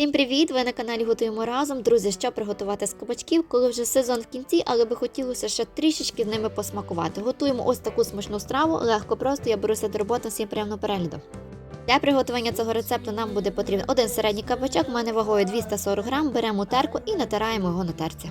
Всім привіт! Ви на каналі Готуємо разом. Друзі, що приготувати з кабачків, коли вже сезон в кінці, але би хотілося ще трішечки з ними посмакувати. Готуємо ось таку смачну страву, легко просто я беруся до роботи всім приємного перегляду. Для приготування цього рецепту нам буде потрібен один середній кабачок, в мене вагою 240 грам, беремо терку і натираємо його на терці.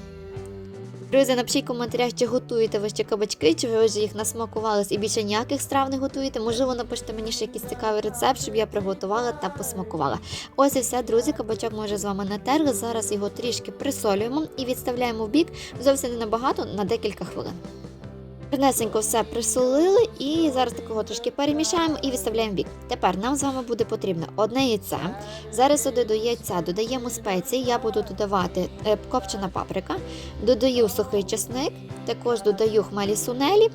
Друзі, напишіть в коментарях, чи готуєте ви ще кабачки, чи ви вже їх насмакувались і більше ніяких страв не готуєте. Можливо, напишіть мені ще якийсь цікавий рецепт, щоб я приготувала та посмакувала. Ось і все, друзі, кабачок ми вже з вами натерли. Зараз його трішки присолюємо і відставляємо в бік зовсім не набагато на декілька хвилин. Принесенько все присолили і зараз такого трошки перемішаємо і відставляємо бік. Тепер нам з вами буде потрібно одне яйце. Зараз сюди до яйця додаємо спеції. Я буду додавати е, копчена паприка, додаю сухий чесник, також додаю хмелі сунелі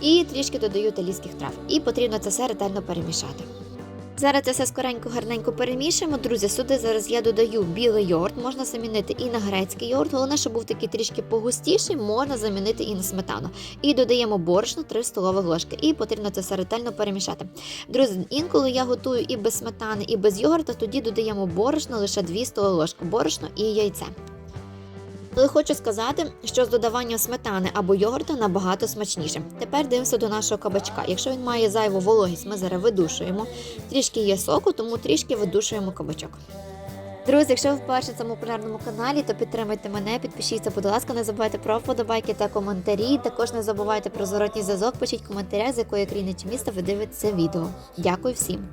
і трішки додаю талійських трав. І потрібно це все ретельно перемішати. Зараз це все скоренько гарненько перемішуємо. Друзі, сюди зараз я додаю білий йогурт, можна замінити і на грецький йогурт. Головне, щоб був такий трішки погустіший, можна замінити і на сметану. І додаємо борошно 3 столові ложки. І потрібно це все ретельно перемішати. Друзі, інколи я готую і без сметани, і без йогурта, тоді додаємо борошно лише 2 столові ложки, борошно і яйце. Але хочу сказати, що з додаванням сметани або йогурта набагато смачніше. Тепер дивимося до нашого кабачка. Якщо він має зайву вологість, ми зараз видушуємо. Трішки є соку, тому трішки видушуємо кабачок. Друзі, якщо ви вперше на цьому популярному каналі, то підтримайте мене, підпишіться, будь ласка, не забувайте про вподобайки та коментарі. Також не забувайте про зворотній зв'язок, пишіть в коментарях, з якої країни чи міста ви дивитеся відео. Дякую всім!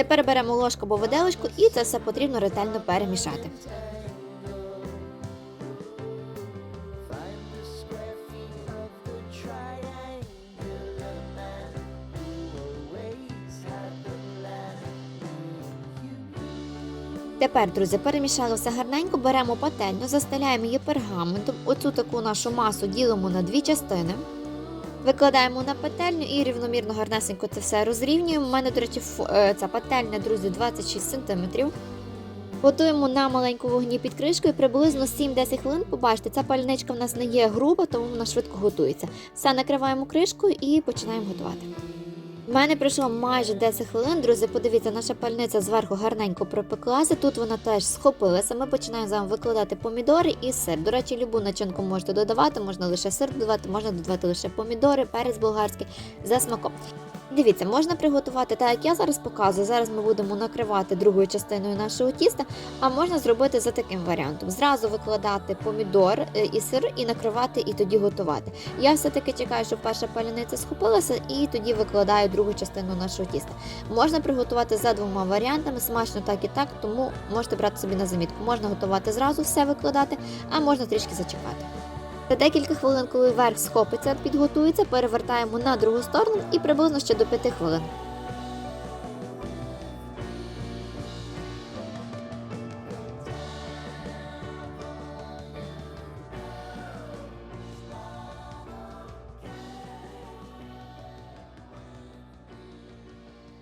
Тепер беремо ложку або виделочку і це все потрібно ретельно перемішати. Тепер, друзі, перемішали все гарненько, беремо пательню, застеляємо її пергаментом. Оцю таку нашу масу ділимо на дві частини. Викладаємо на пательню і рівномірно гарнесенько це все розрівнюємо. У мене, до речі, е, ця пательня, друзі, 26 см. Готуємо на маленьку вогні під кришкою приблизно 7-10 хвилин. Побачите, ця пальничка в нас не є груба, тому вона швидко готується. Все накриваємо кришкою і починаємо готувати. У мене пройшло майже 10 хвилин. Друзі, подивіться, наша пальниця зверху гарненько пропеклася. Тут вона теж схопилася. Ми починаємо з вами викладати помідори і сир. До речі, любу начинку можете додавати, можна лише сир додавати, можна додавати лише помідори, перець болгарський за смаком. Дивіться, можна приготувати так, як я зараз показую. Зараз ми будемо накривати другою частиною нашого тіста, а можна зробити за таким варіантом: зразу викладати помідор е, і сир і накривати, і тоді готувати. Я все-таки чекаю, щоб перша паляниця схопилася, і тоді викладаю другу частину нашого тіста. Можна приготувати за двома варіантами, смачно так і так, тому можете брати собі на замітку. Можна готувати зразу все викладати, а можна трішки зачекати. За декілька хвилин, коли верх схопиться, підготується, перевертаємо на другу сторону і приблизно ще до 5 хвилин.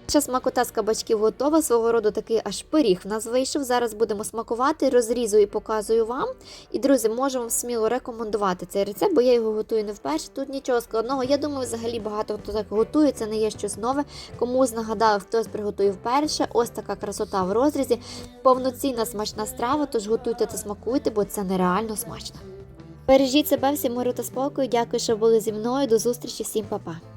Наша смакота з кабачків готова. Свого роду такий аж пиріг в нас вийшов. Зараз будемо смакувати, розрізую і показую вам. І, друзі, можу вам сміло рекомендувати цей рецепт, бо я його готую не вперше. Тут нічого складного. Я думаю, взагалі багато хто так готує, це не є щось нове. Комусь нагадав, хтось приготує вперше. Ось така красота в розрізі. Повноцінна смачна страва, тож готуйте та смакуйте, бо це нереально смачно. Бережіть себе, всім миру та спокою. Дякую, що були зі мною. До зустрічі, всім па-па.